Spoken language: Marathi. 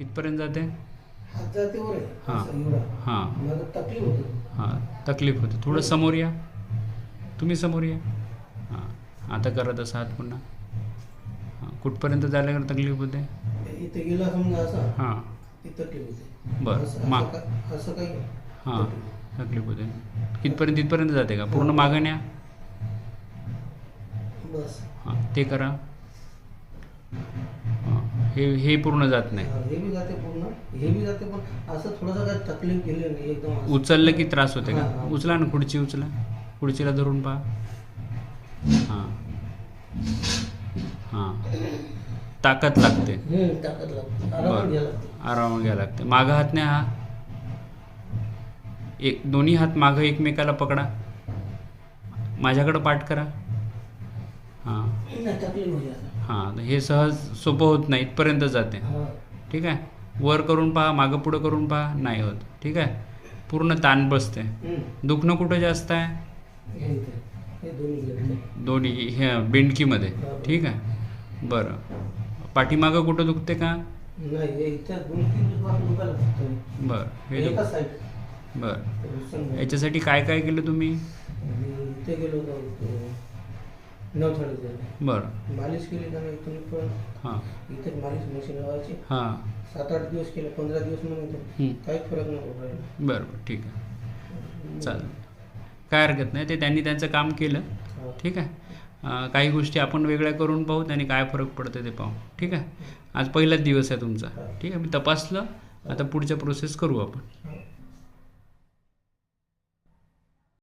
कितपर्यंत जाते? हा. हां. मला तकलीफ होते. हां. तकलीफ होते. थोडं समोर या. तुम्ही समोर या. हां. आता करत असा हात पुन्हा. हां. कुठपर्यंत झाल्यावर तकलीफ होते? हां. बरं, असं- मा- असं का- असं काही नाही. हां. तकलीफ होते. कितपर्यंत तिथपर्यंत जाते का? पूर्ण मागं न्या बस. हां. ते करा. हां हे पूर्ण जात नाही. हा, बी जाते पूर्ण हे बी जाते पण असं थोडंसं काय तकलीफ गेली नाही एकदम असं. उचललं की त्रास होते का? हां. उचला ना खुर्ची उचला. खुर्चीला धरून पहा. हां. हां. ताकद लागते. हम्म, ताकद लागते. आरामात घ्यायला लागते. आरामात घ्यायला लागते. मागं हात नाही हा. एक दोन्ही हात मागं एकमेकाला पकडा. माझ्याकडं पाठ करा. हां. हां हे सहज सोपं होत नाही इथपर्यंत जाते. ठीक आहे? वर करून पहा मागं पुढं करून पहा नाही होत. ठीक आहे? पूर्ण ताण बसते. दुखणं कुठं जास्त आहे? हे. हे दोन्ही हे बेंडकीमध्ये. ठीक आहे? बरं. पाठीमागं कुठं दुखते का. बरं. हे बरं. याच्यासाठी काय काय केलं तुम्ही? बरं. मालिश केली त्याने पण? हां. इथे मालिश मशीन लावायची. हां. सात आठ दिवस केले पंधरा दिवस म्हणून हं. काहीच फरक नको पडायला बरं बरं ठीक आहे. चालेल. काय हरकत नाही. ते त्यांनी त्यांचं काम केलं. हा. ठीक आहे. अं, काही गोष्टी आपण वेगळ्या करून पाहू आणि काय फरक पडतो ते पाहू. ठीक आहे. आज पहिलाच दिवस आहे तुमचा. ठीक आहे. मी तपासलं. आता पुढच्या प्रोसेस करू आपण. हा.